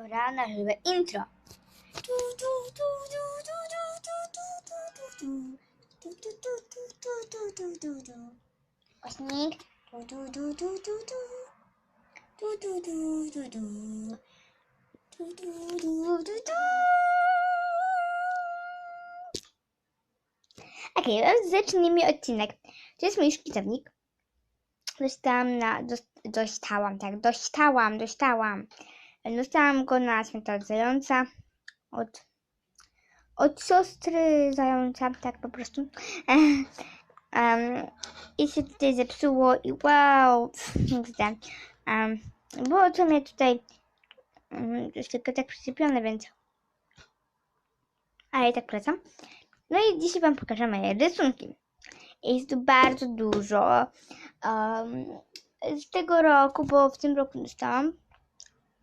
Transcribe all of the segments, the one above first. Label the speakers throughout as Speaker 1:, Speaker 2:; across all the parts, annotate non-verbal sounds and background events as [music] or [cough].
Speaker 1: pora na chyba intro. Ośnik. Okej, okay, zacznijmy odcinek. To jest mój szkicownik. Dostałam na... Dostałam, tak. Dostałam, dostałam. Dostałam go na święto od zająca. Od, od siostry zająca, tak po prostu. [laughs] Um, I się tutaj zepsuło i wow, XD. Um, było to mnie tutaj um, tylko tak przyczepione, więc... Ale i tak wracam. No i dzisiaj Wam pokażę moje rysunki. Jest tu bardzo dużo. Um, z tego roku, bo w tym roku dostałam.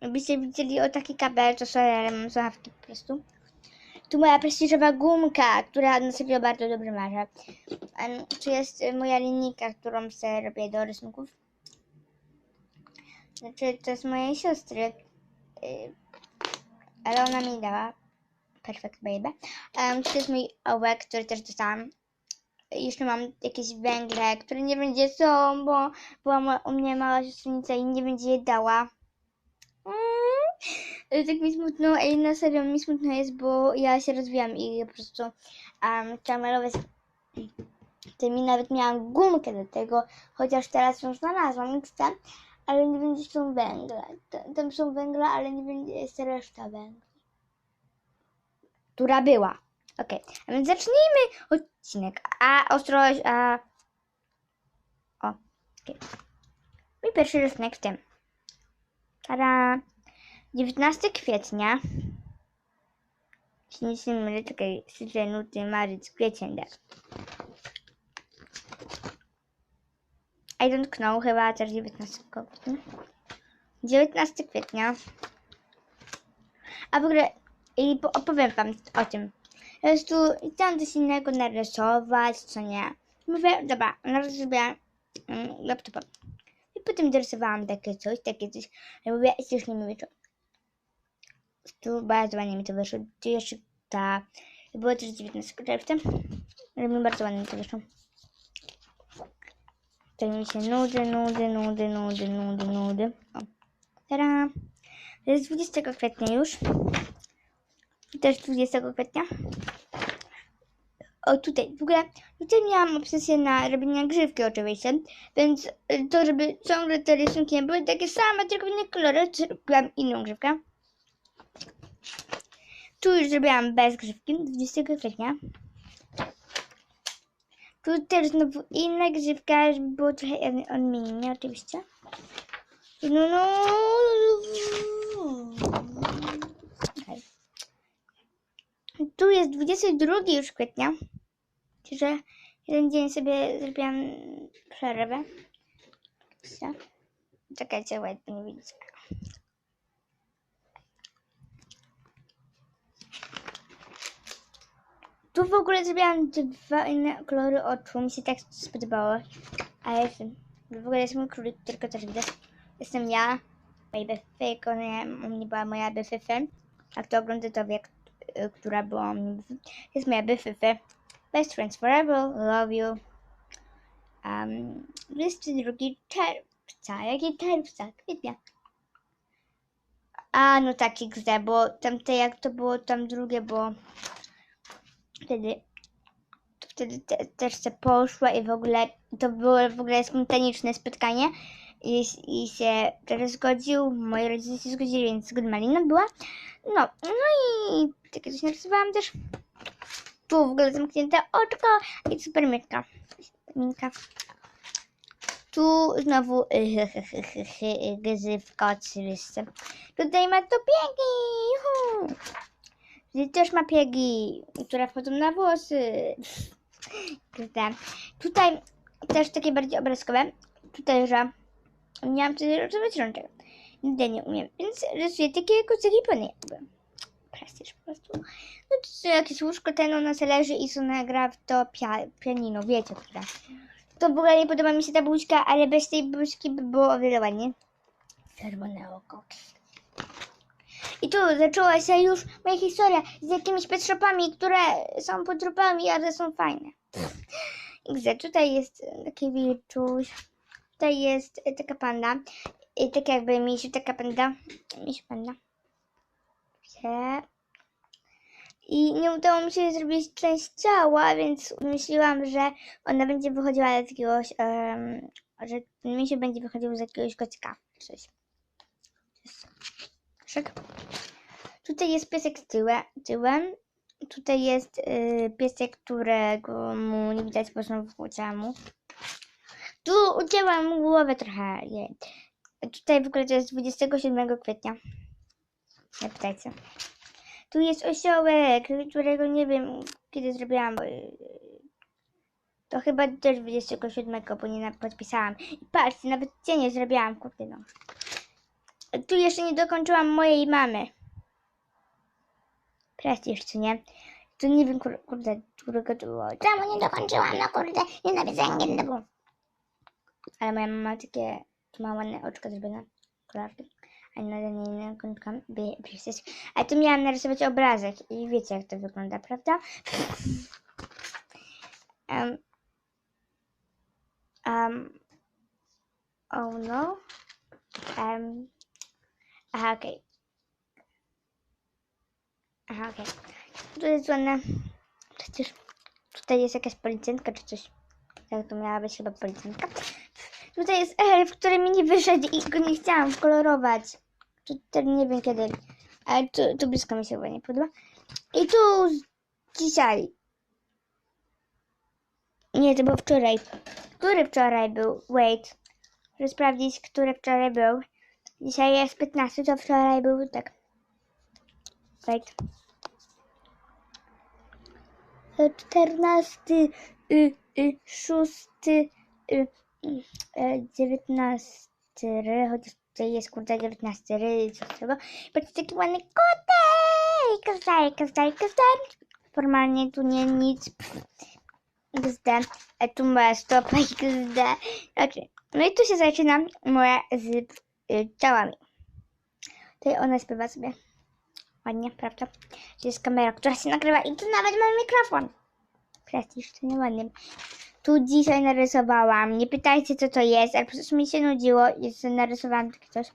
Speaker 1: Jakbyście widzieli o taki kabel, to sorry, ale mam słuchawki po prostu. Tu moja prestiżowa gumka, która na serio bardzo dobrze marzę. Tu jest moja linijka, którą sobie robię do rysunków. Znaczy, to jest mojej siostry. y, ale ona mi dała. Perfect baby. Um, to jest mój ołek, który też dostałam. Jeszcze mam jakieś węgle, które nie gdzie są, bo była u mnie mała siostrzenica i nie będzie je dała. Mm. Tak mi smutno, ej, na serio mi smutno jest, bo ja się rozwijam i po prostu um, chciałam malować. Ty mi nawet miałam gumkę do tego, chociaż teraz ją znalazłam, XD, ale nie wiem gdzie są węgle. T- Tam są węgle, ale nie wiem gdzie jest reszta węgla. Która była. Okej, a więc zacznijmy odcinek. A ostrość, a... O, okej. Mój pierwszy rysunek w tym. Tada! 19 kwietnia. Mylę, czekaj, styczeń, luty, marzec, kwiecień, tak. I don't know, chyba też 19 kwietnia. 19 kwietnia. A w ogóle, i po- opowiem wam o tym. Po prostu chciałam coś innego narysować, co nie. Mówię, dobra, narysuję mm, laptopa. I potem dorysowałam takie coś, takie coś. Ale mówię, już nie mówię co. Tu bardzo ładnie mi to wyszło. Tu jeszcze ta... Było też 19 czerwca. Ale mi bardzo ładnie to wyszło. To mi się nudy, nudy, nudy, nudy, nudy, nudy. O. Tada! To jest 20 kwietnia już. I też 20 kwietnia. O tutaj, w ogóle tutaj miałam obsesję na robienie grzywki oczywiście, więc y, to, żeby ciągle te rysunki nie były takie same, tylko w innych kolorach, to zrobiłam inną grzywkę. Tu już zrobiłam bez grzywki, 20 kwietnia. Tu też znowu inna grzywka, żeby było trochę od- odmiennie oczywiście. No, no. Okej. Tu jest 22 już kwietnia. Że jeden dzień sobie zrobiłam przerwę. Czekajcie, ładnie nie widzicie. Tu w ogóle zrobiłam dwa inne kolory oczu. Mi się tak spodobało. A ja jestem. W ogóle jest mój królik, tylko też widać. Jestem ja. Baby Fake, ona u mnie była moja BFF. Jak to ogląda, to wie, y, która była mnie BFF. Jest moja BFF. Best friends forever, love you. Um, 22 czerwca. Jaki czerwca? Kwietnia. A, no tak, XD, bo tamte jak to było, tam drugie było wtedy wtedy te, też se poszła i w ogóle to było w ogóle spontaniczne spotkanie i, i się też zgodził, moi rodzice się zgodzili, więc zgoda malina była. No, no i takie coś narysowałam też. Tu w ogóle zamknięte oczko i super miętka. Minka. Tu znowu gryzywka oczywiście. Tutaj ma to piegi. Tutaj też ma piegi, które wchodzą na włosy. Kurde. Tutaj też takie bardziej obrazkowe. Tutaj, że nie mam tutaj rysować rączek. Nigdy nie umiem, więc rysuję takie kucyki pony jakby. Prestiż po prostu. No to jakieś łóżko, ten ona se leży i Sona gra w to pia pianino, wiecie, które. To w ogóle nie podoba mi się ta buźka, ale bez tej buźki by było o wiele ładniej. Czerwone oko. I tu zaczęła się już moja historia z jakimiś pet shopami, które są podróbami, ale są fajne. [laughs] Gdzie tutaj jest taki wilczuś, tutaj jest taka panda, i tak jakby misiu, taka panda, misiu panda. I nie udało mi się zrobić część ciała, więc myślałam, że ona będzie wychodziła z jakiegoś, em, że ten misiu będzie wychodził z jakiegoś kocika. Coś. Tutaj jest piesek z tyłe, tyłem. Tutaj jest y, piesek, którego mu nie widać po prostu ciału. Tu ucięłam mu głowę trochę. Tutaj w ogóle to jest 27 kwietnia. Nie pytajcie. Tu jest osiołek, którego nie wiem kiedy zrobiłam. bo, y, To chyba też 27, bo nie podpisałam. I patrzcie, nawet cienie zrobiłam, kurde no. Tu jeszcze nie dokończyłam mojej mamy. Prestiż, czy nie? Tu nie wiem, kur, kurde, którego to było. Czemu nie dokończyłam? No kurde, nienawidzę angielskiego. Ale moja mama ma takie, tu ma ładne oczka zrobione, kolorki. A na inne kątka, przecież. A tu miałam narysować obrazek i wiecie, jak to wygląda, prawda? Um, um, oh no. Um, aha, okej. Aha, okej. Tu jest ładne. Przecież tutaj jest jakaś policjantka czy coś. Tak, to miała być chyba policjantka. Tutaj jest elf, który mi nie wyszedł i go nie chciałam kolorować. Tu, ten nie wiem kiedy. Ale tu, tu blisko mi się chyba nie podoba. I tu dzisiaj. Nie, to był wczoraj. Który wczoraj był? Wait. Muszę sprawdzić, który wczoraj był. Dzisiaj jest 15, to wczoraj był tak. Wait. 14, y, y, 6, y, y, e, 19, ry, chociaż tutaj jest kurde 19 ry, coś tego. Patrzcie, taki ładny kotek! Kozdaj, kozdaj, kozdaj. Formalnie tu nie nic. Gzdę. A tu moja stopa [laughs] gzdę. Znaczy, no i tu się zaczyna moja z y, ciałami. Tutaj ona śpiewa sobie. Ładnie, prawda? To jest kamera, która się nagrywa i tu nawet mamy mikrofon. Prestiż, to nieładnie. Tu dzisiaj narysowałam. Nie pytajcie, co to jest, ale po prostu mi się nudziło i narysowałam takie coś.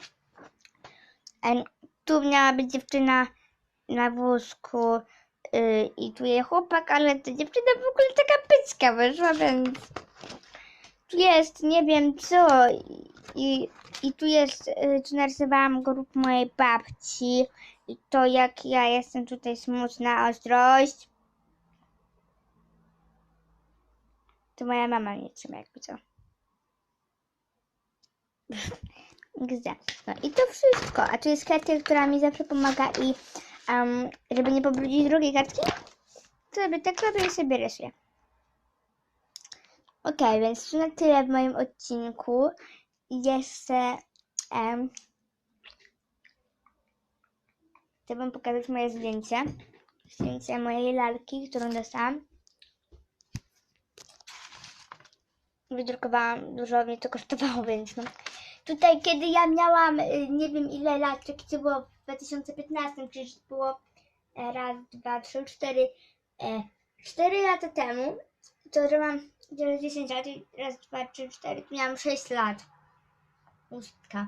Speaker 1: Em, Tu miała być dziewczyna na wózku yy, i tu jest chłopak, ale ta dziewczyna w ogóle taka pycka wyszła, więc tu jest, nie wiem co i, i, tu jest, yy, tu narysowałam grup mojej babci i to jak ja jestem tutaj smutna, ostrość. To moja mama mnie trzyma, jakby co. [laughs] No i to wszystko. A tu jest kartka, która mi zawsze pomaga i em, żeby nie pobrudzić drugiej kartki, to sobie tak robię i sobie rysuję. Okej, więc to na tyle w moim odcinku. Jeszcze um, pokazać moje zdjęcie. Zdjęcie mojej lalki, którą dostałam. wydrukowałam, dużo mnie to kosztowało, [laughs] więc no. Tutaj, kiedy ja miałam, y, nie wiem ile lat, czy to było w 2015, czy było e, raz, dwa, trzy, cztery, e, cztery lata temu, to że mam teraz 10 lat, i raz, dwa, trzy, cztery, miałam 6 lat. Ustka.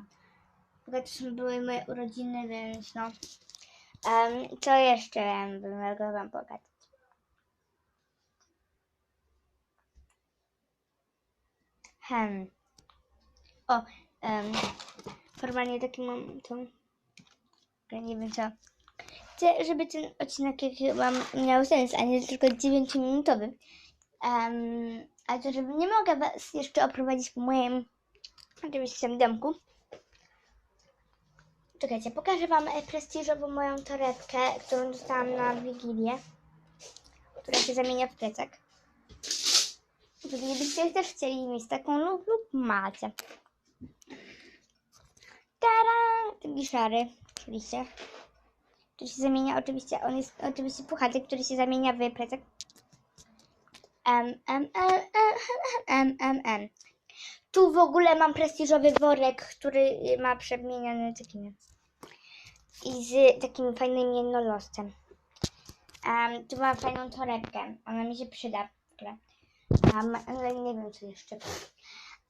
Speaker 1: To też były moje urodziny, więc no. Em, co jeszcze bym mogła wam pokazać? Hem. O, em, formalnie taki mam nie wiem co. Chcę, żeby ten odcinek chyba miał sens, a nie tylko 9-minutowy. Um, ale to, żeby nie mogę Was jeszcze oprowadzić po moim oczywiście domku. Czekajcie, pokażę Wam e, prestiżową moją torebkę, którą dostałam na Wigilię, która się zamienia w plecak. Jeżeli byście też chcieli mieć taką lub, lub macie. Tara! Taki szary, oczywiście. Tu się zamienia oczywiście, on jest oczywiście puchaty, który się zamienia w plecak. M, M, M, M, M, M, M. Tu w ogóle mam prestiżowy worek, który ma przemieniony taki. i z takim fajnym jednoloscem. Um, tu mam fajną torebkę, ona mi się przyda. Um, ale nie wiem co jeszcze.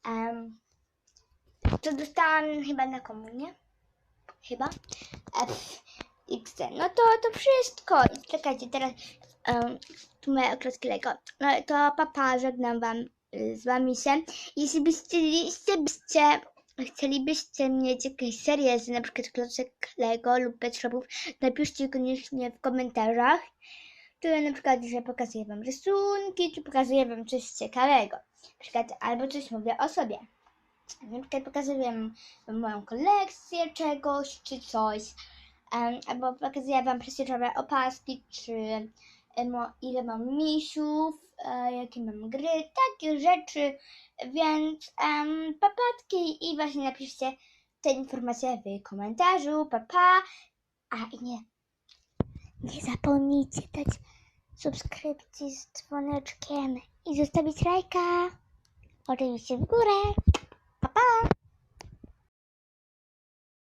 Speaker 1: Um, to dostałam chyba na komunię. Chyba. F, XD. No to to wszystko. Czekajcie, teraz um, tu moje okrotki Lego. No to papa, żegnam wam z wami się. Jeśli byście, jeśli byście chcielibyście mieć jakieś serie z na przykład klocek Lego lub pet shopów, napiszcie koniecznie w komentarzach. Ja na przykład, że pokazuję wam rysunki, czy pokazuję wam coś ciekawego. Na przykład, albo coś mówię o sobie. Na przykład pokazuję wam moją kolekcję czegoś, czy coś. Em, albo pokazuję wam prestiżowe opaski, czy ile mam misiów, e, jakie mam gry, takie rzeczy. Więc um, papatki i właśnie napiszcie te informacje w komentarzu. Papa. A i nie. Nie zapomnijcie dać subskrypcji z dzwoneczkiem i zostawić lajka. Oczywiście w górę.